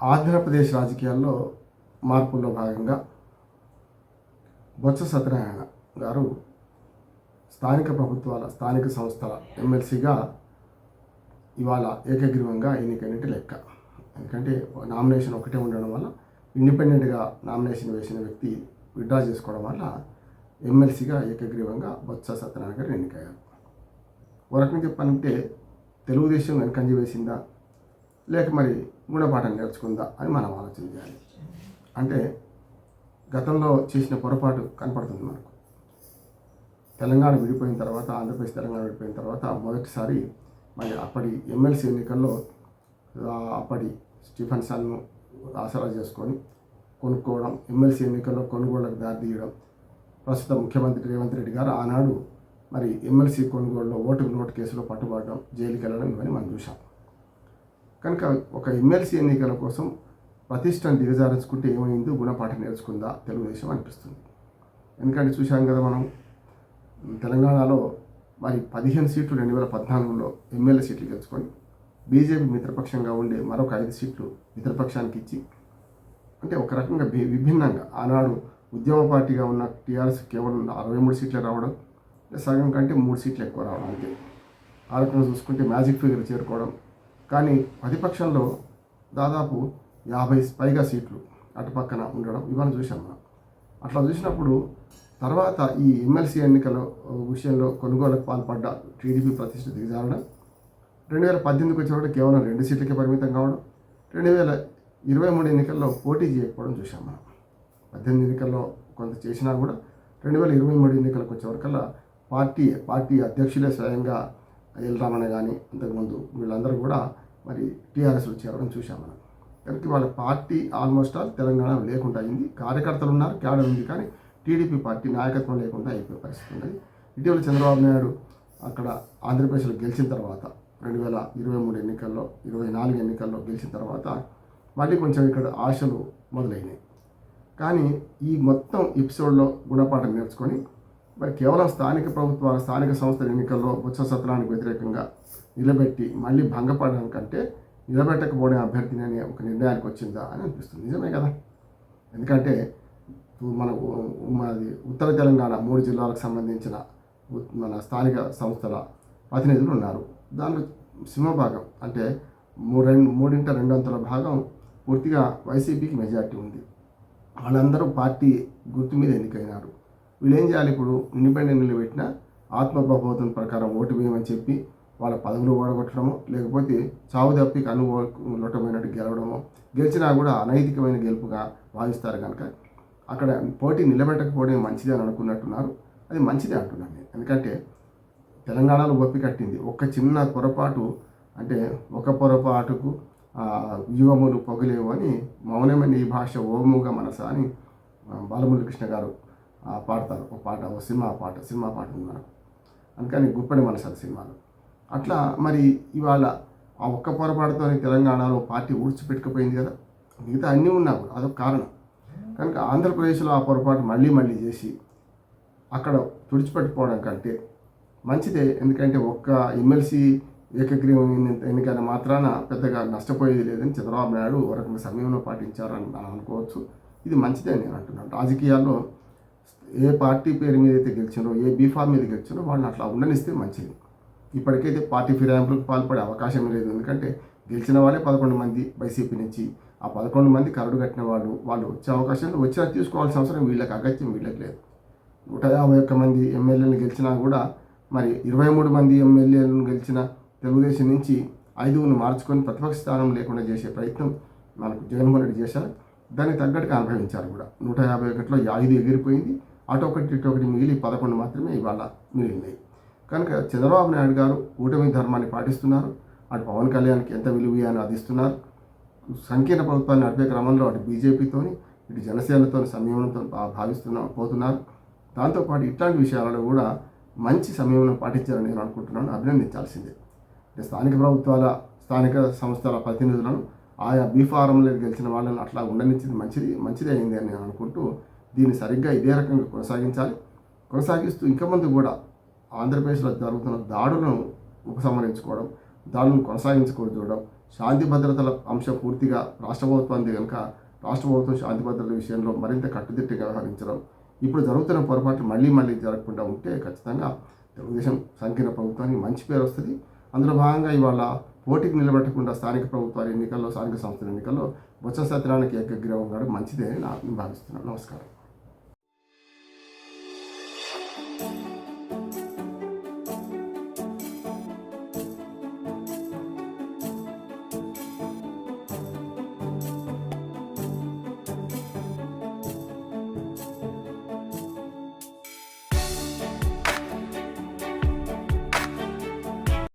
ఆంధ్రప్రదేశ్ రాజకీయాల్లో మార్పుల్లో భాగంగా బొత్స సత్యనారాయణ గారు స్థానిక ప్రభుత్వాల స్థానిక సంస్థల ఎమ్మెల్సీగా ఇవాళ ఏకగ్రీవంగా ఎన్నికైనట్టు లెక్క. ఎందుకంటే నామినేషన్ ఒకటే ఉండడం వల్ల ఇండిపెండెంట్గా నామినేషన్ వేసిన వ్యక్తి విడ్డ్రా చేసుకోవడం వల్ల ఎమ్మెల్సీగా ఏకగ్రీవంగా బొత్స సత్యనారాయణ గారు ఎన్నికయ్యారు. ఒక రకంగా చెప్పాలంటే తెలుగుదేశం వెనకంజ వేసిందా? లేక మరి గుణపాఠం నేర్చుకుందా అని మనం ఆలోచన చేయాలి. అంటే గతంలో చేసిన పొరపాటు కనపడుతుంది మనకు. తెలంగాణ విడిపోయిన తర్వాత ఆంధ్రప్రదేశ్ తెలంగాణ విడిపోయిన తర్వాత మొదటిసారి మరి అప్పటి ఎమ్మెల్సీ ఎన్నికల్లో అప్పటి స్టీఫెన్ సన్ను ఆసరా చేసుకొని కొనుక్కోవడం ఎమ్మెల్సీ ఎన్నికల్లో కొనుగోళ్ళకు దారితీయడం ప్రస్తుత ముఖ్యమంత్రి రేవంత్ రెడ్డి గారు ఆనాడు మరి ఎమ్మెల్సీ కొనుగోలులో ఓటుకు నోటు కేసులో పట్టుబడడం జైలుకి వెళ్ళడం ఇవన్నీ మనం చూసాం కనుక ఒక ఎమ్మెల్సీ ఎన్నికల కోసం ప్రతిష్టను దిగజారించుకుంటే ఏమైందో గుణపాఠం నేర్చుకుందా తెలుగుదేశం అనిపిస్తుంది. ఎందుకంటే చూశాం కదా మనం తెలంగాణలో మరి పదిహేను సీట్లు రెండు వేల పద్నాలుగులో ఎమ్మెల్యే సీట్లు గెలుచుకొని బీజేపీ మిత్రపక్షంగా ఉండే మరొక ఐదు సీట్లు మిత్రపక్షానికి ఇచ్చి అంటే ఒక రకంగా విభిన్నంగా ఆనాడు ఉద్యమ పార్టీగా ఉన్న టీఆర్ఎస్ కేవలం అరవై మూడు సీట్లు రావడం సగం కంటే మూడు సీట్లు ఎక్కువ రావడం అంతే. ఆ రకంగా చూసుకుంటే మ్యాజిక్ ఫిగర్ చేరుకోవడం కానీ ప్రతిపక్షంలో దాదాపు యాభై పైగా సీట్లు అటుపక్కన ఉండడం ఇవన్నీ చూసాం మనం. అట్లా చూసినప్పుడు తర్వాత ఈ ఎమ్మెల్సీ ఎన్నికల విషయంలో కొనుగోలుకు పాల్పడ్డ టీడీపీ ప్రతిష్ట దిగజారడం రెండు వేల పద్దెనిమిదికి వచ్చేవాడు కేవలం రెండు సీట్లకే పరిమితం కావడం రెండు వేల ఇరవై మూడు ఎన్నికల్లో పోటీ చేయకపోవడం చూసాం మనం. పద్దెనిమిది ఎన్నికల్లో కొంత చేసినా కూడా రెండు వేల ఇరవై మూడు ఎన్నికలకు వచ్చేవరకల్లా పార్టీ పార్టీ అధ్యక్షులే స్వయంగా ఎల్రామన్న కానీ అంతకుముందు వీళ్ళందరూ కూడా మరి టీఆర్ఎస్లో చేరడం చూసాం మనం. కనుక వాళ్ళ పార్టీ ఆల్మోస్ట్ ఆల్ తెలంగాణ లేకుండా అయింది. కార్యకర్తలు ఉన్నారు క్యాడర్ ఉంది కానీ టీడీపీ పార్టీ నాయకత్వం లేకుండా అయిపోయే పరిస్థితి ఉన్నది. ఇటీవల చంద్రబాబు నాయుడు అక్కడ ఆంధ్రప్రదేశ్లో గెలిచిన తర్వాత రెండు వేల ఇరవై మూడు ఎన్నికల్లో ఇరవై నాలుగు ఎన్నికల్లో గెలిచిన తర్వాత మళ్ళీ కొంచెం ఇక్కడ ఆశలు మొదలైనాయి. కానీ ఈ మొత్తం ఎపిసోడ్లో గుణపాఠం నేర్చుకొని మరి కేవలం స్థానిక ప్రభుత్వాలు స్థానిక సంస్థల ఎన్నికల్లో బొత్స సత్రానికి వ్యతిరేకంగా నిలబెట్టి మళ్ళీ భంగపడడం కంటే నిలబెట్టకపోయిన అభ్యర్థిని అనే ఒక నిర్ణయానికి వచ్చిందా అని అనిపిస్తుంది. నిజమే కదా? ఎందుకంటే మన మనది ఉత్తర తెలంగాణ మూడు జిల్లాలకు సంబంధించిన మన స్థానిక సంస్థల ప్రతినిధులు ఉన్నారు. దానిలో సింహభాగం అంటే మూడు రెండు మూడింట రెండొంతుల భాగం పూర్తిగా వైసీపీకి మెజార్టీ ఉంది. వాళ్ళందరూ పార్టీ గుర్తు మీద ఎన్నికైనారు. వీళ్ళు ఏం చేయాలి ఇప్పుడు? ఇండిపెండెంట్ నిలబెట్టిన ఆత్మప్రబోధం ప్రకారం ఓటు వేయమని చెప్పి వాళ్ళ పదవులు ఓడగొట్టడము లేకపోతే చావు తప్పి కన్ను లొట్టమైనట్టు గెలవడము గెలిచినా కూడా అనైతికమైన గెలుపుగా భావిస్తారు కనుక అక్కడ పోటీ నిలబెట్టకపోవడం మంచిది అని అనుకున్నట్టున్నారు. అది మంచిదే అంటున్నాను నేను. ఎందుకంటే తెలంగాణలో ఒప్పి కట్టింది. ఒక చిన్న పొరపాటు అంటే ఒక పొరపాటుకు యువములు పొగలేవు అని మౌనమైన ఈ భాష ఓముగా మనస అని ఆ, బాలమురళి కృష్ణ గారు పాడతారు ఒక పాట ఒక సినిమా పాట సినిమా పాట ఉంది మనకు అందుకని గుప్పడి మనసు అది అట్లా మరి ఇవాళ ఆ ఒక్క పొరపాటుతో తెలంగాణలో పార్టీ ఊడ్చిపెట్టుకుపోయింది కదా మిగతా అన్నీ ఉన్నా కూడా అదొక కారణం. కనుక ఆంధ్రప్రదేశ్లో ఆ పొరపాటు మళ్ళీ మళ్ళీ చేసి అక్కడ తుడిచిపెట్టుకోవడం కంటే మంచిదే. ఎందుకంటే ఒక్క ఎమ్మెల్సీ ఏకగ్రీవం ఎన్ని- ఎన్నికైన మాత్రాన పెద్దగా నష్టపోయేది లేదని చంద్రబాబు నాయుడు ఒక రకంగా సమయంలో పాటించారని మనం అనుకోవచ్చు. ఇది మంచిదే అని నేను అంటున్నాను. రాజకీయాల్లో ఏ పార్టీ పేరు మీద అయితే గెలిచినో ఏ బీఫామ్ మీద గెలిచినో వాళ్ళని అట్లా ఉండనిస్తే మంచిది. ఇప్పటికైతే పార్టీ ఫిరాయింపులకు పాల్పడే అవకాశం లేదు. ఎందుకంటే గెలిచిన వాళ్ళే పదకొండు మంది వైసీపీ నుంచి ఆ పదకొండు మంది కరడు కట్టిన వాళ్ళు వాళ్ళు వచ్చే అవకాశాలు వచ్చినా తీసుకోవాల్సిన అవసరం వీళ్ళకి అగత్యం వీళ్ళకి లేదు. నూట యాభై ఒక్క మంది ఎమ్మెల్యేలను గెలిచినా కూడా మరి ఇరవై మూడు మంది ఎమ్మెల్యేలను గెలిచిన తెలుగుదేశం నుంచి ఐదుగురు మార్చుకొని ప్రతిపక్ష స్థానం లేకుండా చేసే ప్రయత్నం మనకు జగన్మోహన్ రెడ్డి చేశారు. దానికి తగ్గట్టుగా అనుభవించారు కూడా. నూట యాభై ఒకటిలో ఐదు ఎగిరిపోయింది. అటు ఒకటి ఇటు ఒకటి మిగిలి పదకొండు మాత్రమే ఇవాళ మిగిలినాయి కనుక చంద్రబాబు నాయుడు గారు కూటమి ధర్మాన్ని పాటిస్తున్నారు. అటు పవన్ కళ్యాణ్కి ఎంత విలువ అని అందిస్తున్నారు సంకీర్ణ ప్రభుత్వాన్ని నడిపే క్రమంలో అటు బీజేపీతోని ఇటు జనసేనతో సంయమనంతో భావిస్తున్నా పోతున్నారు. దాంతోపాటు ఇట్లాంటి విషయాలలో కూడా మంచి సంయమనం పాటించాలని నేను అనుకుంటున్నాను. అభినందించాల్సిందే. స్థానిక ప్రభుత్వాల స్థానిక సంస్థల ప్రతినిధులను ఆయా బీఫారంలో గెలిచిన వాళ్ళని అట్లా ఉండనిచ్చింది మంచిది మంచిదే అయింది అని నేను అనుకుంటూ దీన్ని సరిగ్గా ఇదే రకంగా కొనసాగించాలి. కొనసాగిస్తూ ఇంకా ముందు కూడా ఆంధ్రప్రదేశ్లో జరుగుతున్న దాడులను ఉపసంహరించుకోవడం దాడులను కొనసాగించుకోవడం చూడడం శాంతి భద్రతల అంశం పూర్తిగా రాష్ట్ర ప్రభుత్వానికి కనుక రాష్ట్ర ప్రభుత్వం శాంతి భద్రతల విషయంలో మరింత కట్టుదిట్టంగా వ్యవహరించడం ఇప్పుడు జరుగుతున్న పొరపాట్లు మళ్ళీ మళ్ళీ జరగకుండా ఉంటే ఖచ్చితంగా తెలుగుదేశం సంకీర్ణ ప్రభుత్వానికి మంచి పేరు వస్తుంది. అందులో భాగంగా ఇవాళ పోటీకి నిలబెట్టకుండా స్థానిక ప్రభుత్వాల ఎన్నికల్లో స్థానిక సంస్థల ఎన్నికల్లో బొత్స సత్యనారాయణకి ఏకగ్రీవం కావడం మంచిదే అని నేను భావిస్తున్నాను. నమస్కారం. Yeah.